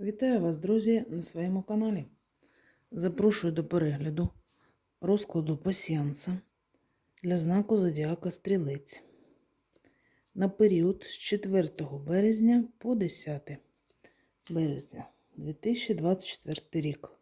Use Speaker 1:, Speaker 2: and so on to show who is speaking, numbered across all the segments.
Speaker 1: Вітаю вас, друзі, на своєму каналі. Запрошую до перегляду розкладу пасіанса для знаку Зодіака Стрілець на період з 4 березня по 10 березня 2024 рік.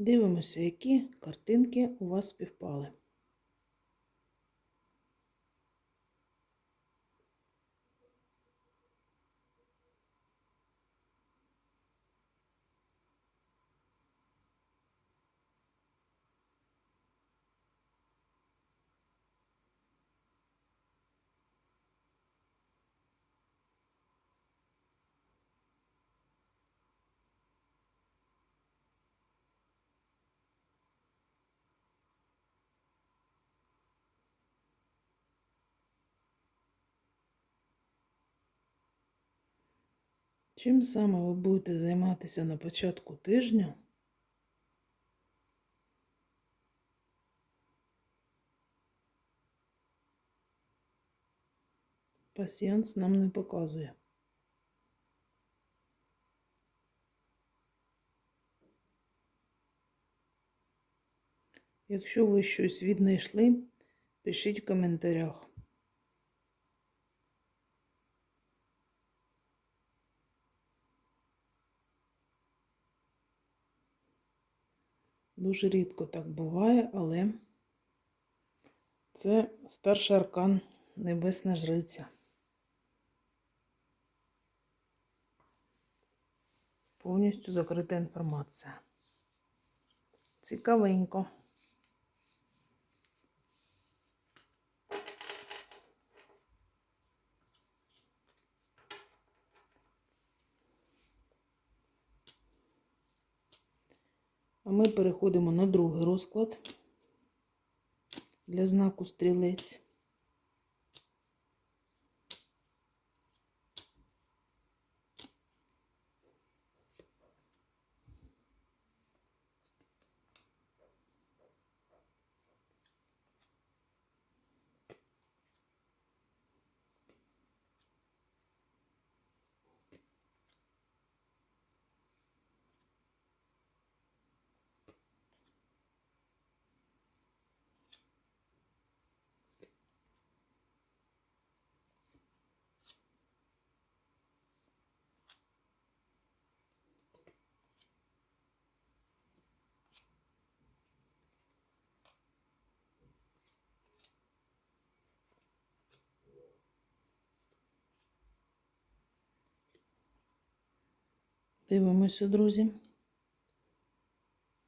Speaker 1: Дивимося, які картинки у вас співпали. Чим саме ви будете займатися на початку тижня? Пасіанс нам не показує. Якщо ви щось віднайшли, пишіть в коментарях. Дуже рідко так буває, але це старший аркан Небесна Жриця. Повністю закрита інформація. Цікавенько. Ми переходимо на другий розклад для знаку стрілець. Дивимося, друзі,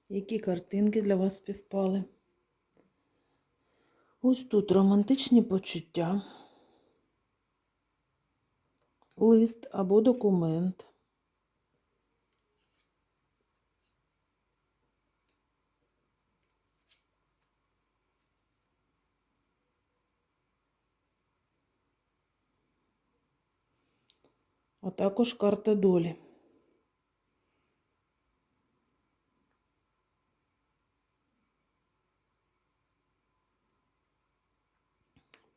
Speaker 1: які картинки для вас співпали. Ось тут романтичні почуття, лист або документ. А також карта долі.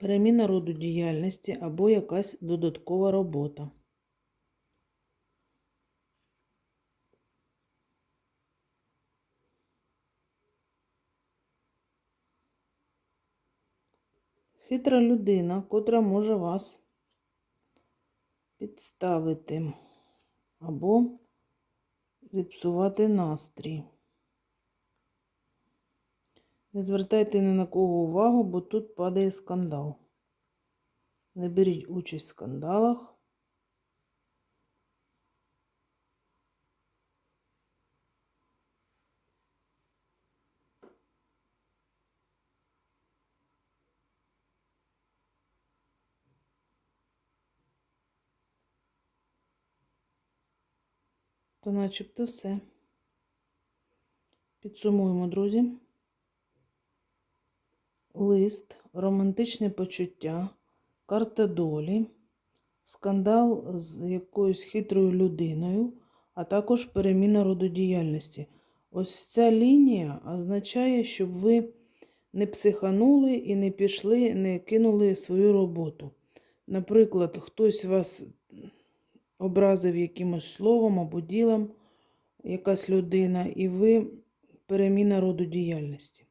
Speaker 1: Переміна роду діяльності або якась додаткова робота. Хитра людина, котра може вас підставити або зіпсувати настрій. Не звертайте ні на кого увагу, бо тут падає скандал. Не беріть участь в скандалах. та, начебто все. Підсумуємо, друзі. Лист, романтичне почуття, карта долі, скандал з якоюсь хитрою людиною, а також переміна роду діяльності. Ось ця лінія означає, щоб ви не психанули і не пішли, не кинули свою роботу. Наприклад, хтось вас образив якимось словом або ділом, якась людина, і ви переміна роду діяльності.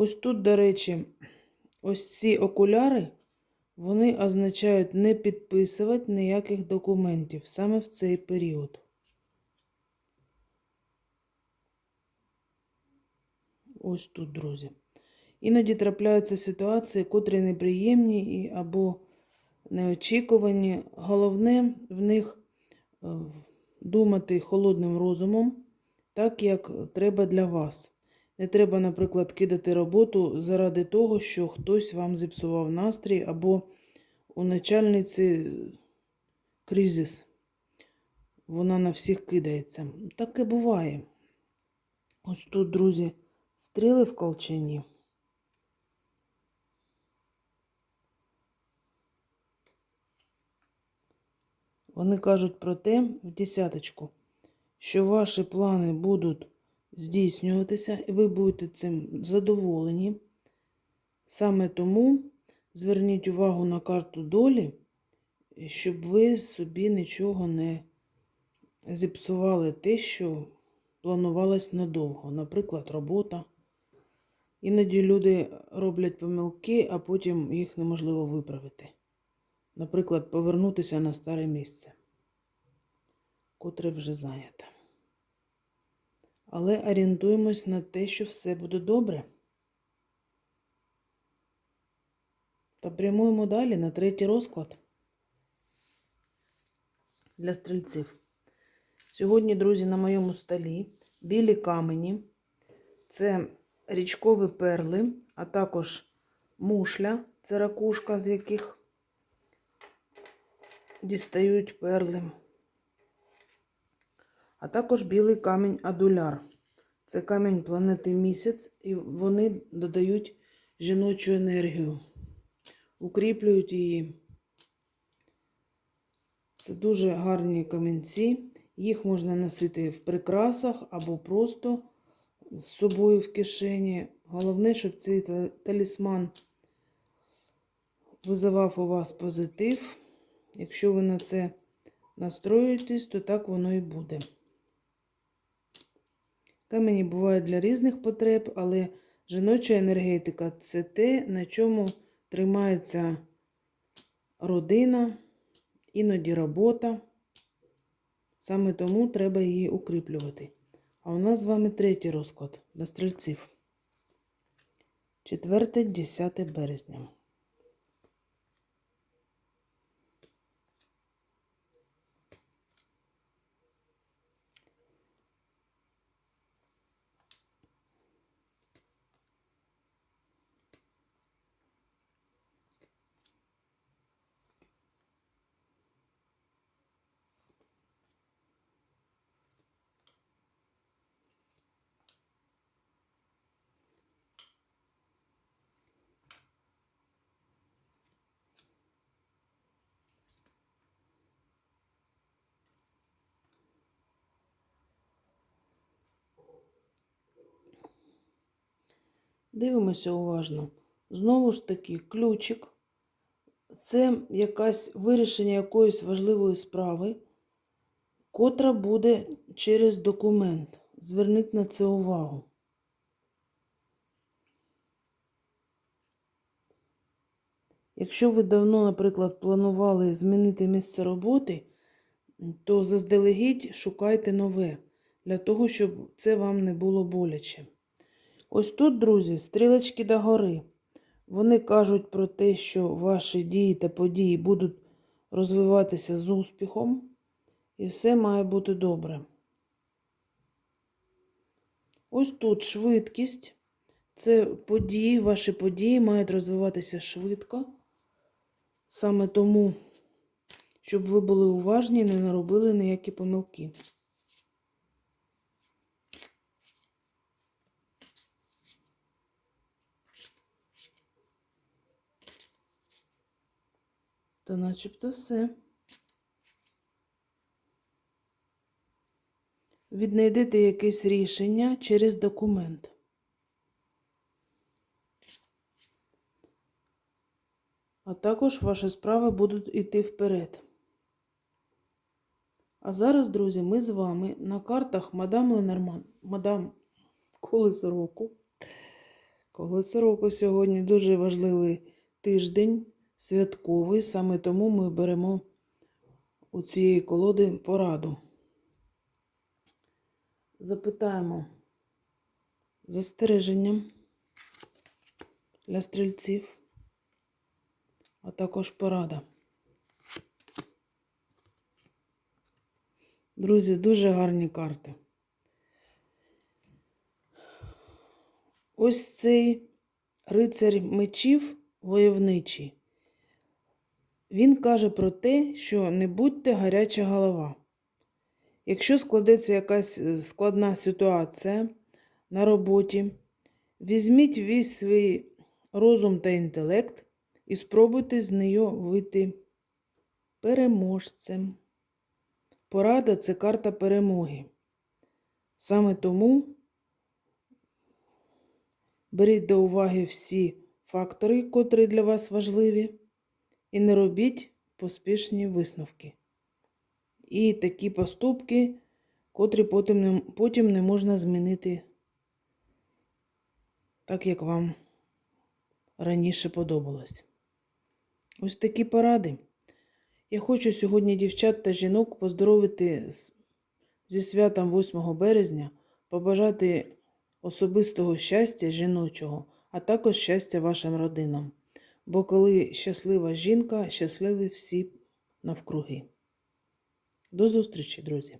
Speaker 1: Ось тут, до речі, ось ці окуляри, вони означають не підписувати ніяких документів саме в цей період. Ось тут, друзі. Іноді трапляються ситуації, котрі неприємні і або неочікувані. Головне в них е, думати холодним розумом, так як треба для вас. Не треба, наприклад, кидати роботу заради того, що хтось вам зіпсував настрій, або у начальниці кризис. Вона на всіх кидається. Так і буває. Ось тут, друзі, стріли в колчані. Вони кажуть про те в десяточку, що ваші плани будуть здійснюватися, і ви будете цим задоволені. Саме тому зверніть увагу на карту долі, щоб ви собі нічого не зіпсували те, що планувалось надовго. Наприклад, робота. Іноді люди роблять помилки, а потім їх неможливо виправити. Наприклад, повернутися на старе місце, котре вже зайняте. Але орієнтуємось на те, що все буде добре. Та прямуємо далі на третій розклад для стрільців. Сьогодні, друзі, на моєму столі білі камені. Це річкові перли, а також мушля, це ракушка, з яких дістають перли. А також білий камінь адуляр. Це камінь планети місяць, і вони додають жіночу енергію, укріплюють її. Це дуже гарні камінці. Їх можна носити в прикрасах або просто з собою в кишені. Головне, щоб цей талісман визивав у вас позитив. Якщо ви на це настроюєтесь, то так воно і буде. Камені бувають для різних потреб, але жіноча енергетика це те, на чому тримається родина, іноді робота. Саме тому треба її укріплювати. А у нас з вами третій розклад для стрільців. 4-10 березня. Дивимося уважно. Знову ж таки, ключик це якась вирішення якоїсь важливої справи, котра буде через документ. Зверніть на це увагу. Якщо ви давно, наприклад, планували змінити місце роботи, то заздалегідь шукайте нове, для того, щоб це вам не було боляче. Ось тут, друзі, стрілочки догори. Вони кажуть про те, що ваші дії та події будуть розвиватися з успіхом, і все має бути добре. Ось тут швидкість. Це події, ваші події мають розвиватися швидко. Саме тому, щоб ви були уважні і не наробили ніякі помилки. Та начебто все. Віднайдете якесь рішення через документ. А також ваші справи будуть йти вперед. А зараз, друзі, ми з вами на картах мадам Ленорман, мадам Колесо року. Колесо року сьогодні дуже важливий тиждень, святковий. Саме тому ми беремо у цієї колоди пораду. Запитаємо застереження для стрільців, а також порада. Друзі, дуже гарні карти. Ось цей рицарь мечів войовничий. Він каже про те, що не будьте гаряча голова. Якщо складеться якась е, складна ситуація на роботі, візьміть весь свій розум та інтелект і спробуйте з нею вийти переможцем. Порада це карта перемоги. Саме тому беріть до уваги всі фактори, котрі для вас важливі, і не робіть поспішні висновки. І такі поступки, котрі потім не, потім не можна змінити так, як вам раніше подобалось. Ось такі поради. Я хочу сьогодні дівчат та жінок поздоровити зі святом 8 березня, побажати особистого щастя жіночого, а також щастя вашим родинам. Бо коли щаслива жінка, щасливі всі навкруги. До зустрічі, друзі!